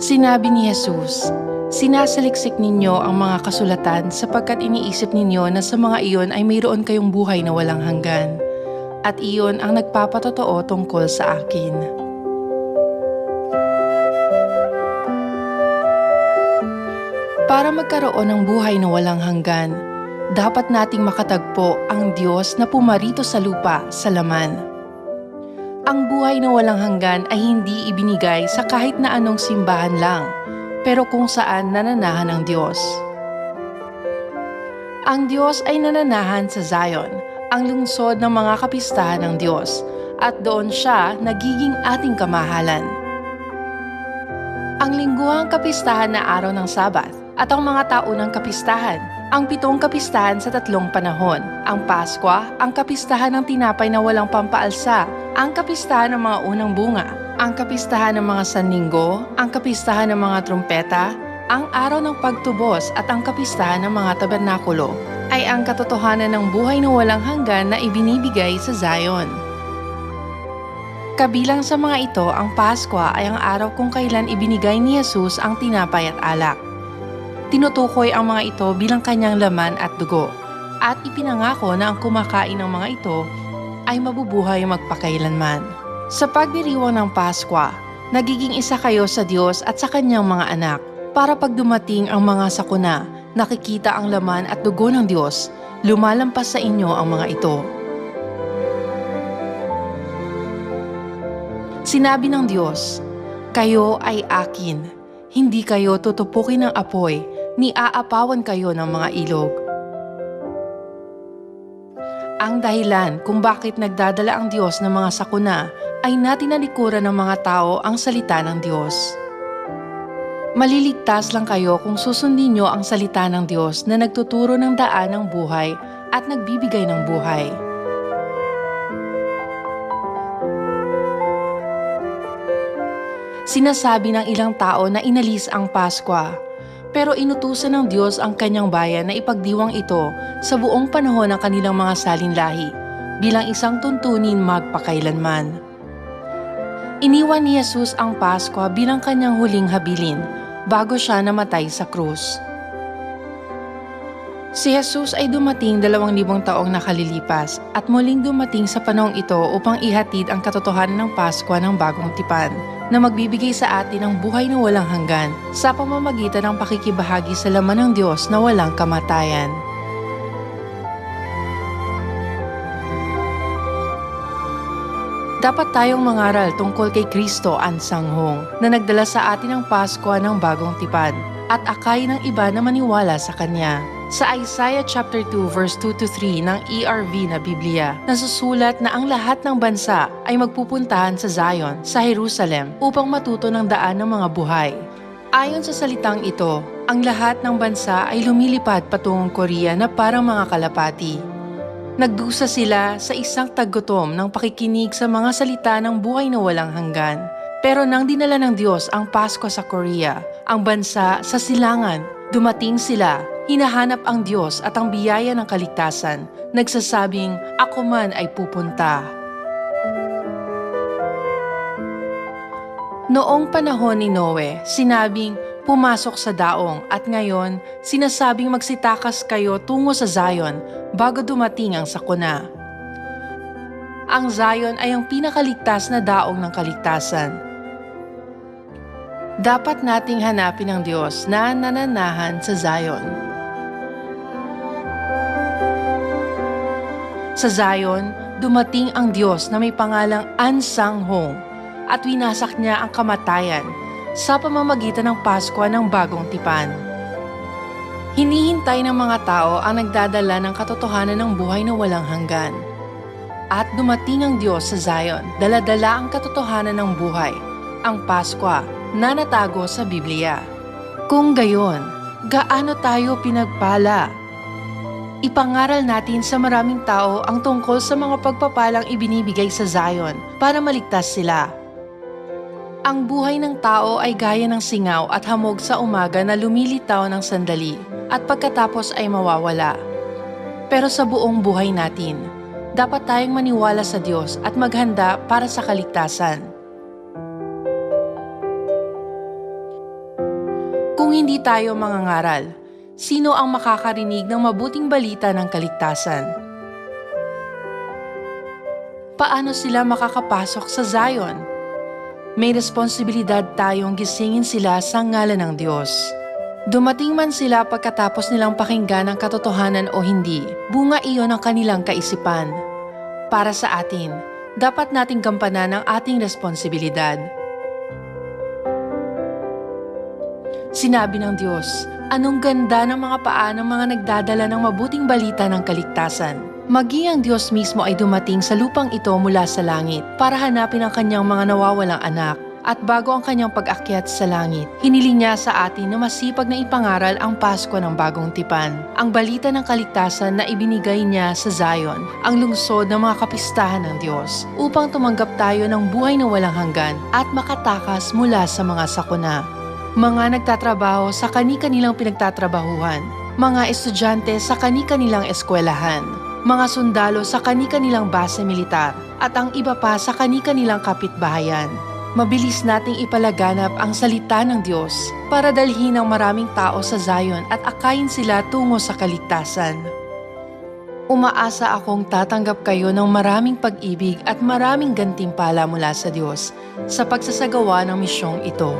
Sinabi ni Jesus, Sinasaliksik ninyo ang mga kasulatan sapagkat iniisip ninyo na sa mga iyon ay mayroon kayong buhay na walang hanggan. At iyon ang nagpapatotoo tungkol sa akin. Para magkaroon ng buhay na walang hanggan, dapat nating makatagpo ang Diyos na pumarito sa lupa sa laman. Ang buhay na walang hanggan ay hindi ibinigay sa kahit na anong simbahan lang, pero kung saan nananahan ang Diyos. Ang Diyos ay nananahan sa Zion, ang lungsod ng mga kapistahan ng Diyos, at doon siya nagiging ating kamahalan. Ang lingguhang kapistahan na araw ng Sabat at ang mga taunang kapistahan, ang pitong kapistahan sa tatlong panahon, ang Paskwa, ang kapistahan ng tinapay na walang pampaalsa, ang kapistahan ng mga unang bunga, ang kapistahan ng mga sanlinggo, ang kapistahan ng mga trumpeta, ang araw ng pagtubos at ang kapistahan ng mga tabernakulo ay ang katotohanan ng buhay na walang hanggan na ibinibigay sa Zion. Kabilang sa mga ito, ang Paskwa ay ang araw kung kailan ibinigay ni Jesus ang tinapay at alak tinutukoy ang mga ito bilang kanyang laman at dugo, at ipinangako na ang kumakain ng mga ito ay mabubuhay magpakailanman. Sa pagdiriwang ng Paskwa, nagiging isa kayo sa Diyos at sa kanyang mga anak, para pag dumating ang mga sakuna, nakikita ang laman at dugo ng Diyos, lumalampas sa inyo ang mga ito. Sinabi ng Diyos, Kayo ay akin, hindi kayo tutupukin ng apoy ni aapawan kayo ng mga ilog. Ang dahilan kung bakit nagdadala ang Diyos ng mga sakuna ay natinalikuran ng mga tao ang salita ng Diyos. Maliligtas lang kayo kung susundin nyo ang salita ng Diyos na nagtuturo ng daan ng buhay at nagbibigay ng buhay. Sinasabi ng ilang tao na inalis ang Paskwa pero inutusan ng Diyos ang kanyang bayan na ipagdiwang ito sa buong panahon ng kanilang mga salinlahi bilang isang tuntunin magpakailanman. Iniwan ni Jesus ang Pasko bilang kanyang huling habilin bago siya namatay sa krus. Si Jesus ay dumating dalawang libong taong nakalilipas at muling dumating sa panahong ito upang ihatid ang katotohanan ng Pasko ng bagong tipan na magbibigay sa atin ng buhay na walang hanggan sa pamamagitan ng pakikibahagi sa laman ng Diyos na walang kamatayan. Dapat tayong mangaral tungkol kay Kristo ang sanghong na nagdala sa atin ng Pasko ng bagong tipan at akay ng iba na maniwala sa Kanya. Sa Isaiah chapter 2 verse 2 to 3 ng ERV na Biblia, nasusulat na ang lahat ng bansa ay magpupuntahan sa Zion, sa Jerusalem, upang matuto ng daan ng mga buhay. Ayon sa salitang ito, ang lahat ng bansa ay lumilipad patungong Korea na parang mga kalapati. Nagdusa sila sa isang taggutom ng pakikinig sa mga salita ng buhay na walang hanggan. Pero nang dinala ng Diyos ang Pasko sa Korea, ang bansa sa silangan, dumating sila hinahanap ang Diyos at ang biyaya ng kaligtasan, nagsasabing, Ako man ay pupunta. Noong panahon ni Noe, sinabing, pumasok sa daong at ngayon, sinasabing magsitakas kayo tungo sa Zion bago dumating ang sakuna. Ang Zion ay ang pinakaligtas na daong ng kaligtasan. Dapat nating hanapin ang Diyos na nananahan sa Zion. Sa Zion, dumating ang Diyos na may pangalang Ansanghong at winasak niya ang kamatayan sa pamamagitan ng Pasko ng bagong tipan. Hinihintay ng mga tao ang nagdadala ng katotohanan ng buhay na walang hanggan. At dumating ang Diyos sa Zion, daladala ang katotohanan ng buhay, ang Paskwa na natago sa Biblia. Kung gayon, gaano tayo pinagpala Ipangaral natin sa maraming tao ang tungkol sa mga pagpapalang ibinibigay sa Zion para maligtas sila. Ang buhay ng tao ay gaya ng singaw at hamog sa umaga na lumilitaw ng sandali at pagkatapos ay mawawala. Pero sa buong buhay natin, dapat tayong maniwala sa Diyos at maghanda para sa kaligtasan. Kung hindi tayo mangangaral, sino ang makakarinig ng mabuting balita ng kaligtasan? Paano sila makakapasok sa Zion? May responsibilidad tayong gisingin sila sa ngalan ng Diyos. Dumating man sila pagkatapos nilang pakinggan ang katotohanan o hindi, bunga iyon ang kanilang kaisipan. Para sa atin, dapat nating gampanan ang ating responsibilidad. Sinabi ng Diyos, anong ganda ng mga paa ng mga nagdadala ng mabuting balita ng kaligtasan. Maging ang Diyos mismo ay dumating sa lupang ito mula sa langit para hanapin ang kanyang mga nawawalang anak. At bago ang kanyang pag-akyat sa langit, hiniling niya sa atin na masipag na ipangaral ang Pasko ng bagong tipan. Ang balita ng kaligtasan na ibinigay niya sa Zion, ang lungsod ng mga kapistahan ng Diyos, upang tumanggap tayo ng buhay na walang hanggan at makatakas mula sa mga sakuna mga nagtatrabaho sa kani-kanilang pinagtatrabahuhan, mga estudyante sa kani-kanilang eskwelahan, mga sundalo sa kani-kanilang base militar, at ang iba pa sa kani-kanilang kapitbahayan. Mabilis nating ipalaganap ang salita ng Diyos para dalhin ang maraming tao sa Zion at akayin sila tungo sa kaligtasan. Umaasa akong tatanggap kayo ng maraming pag-ibig at maraming gantimpala mula sa Diyos sa pagsasagawa ng misyong ito.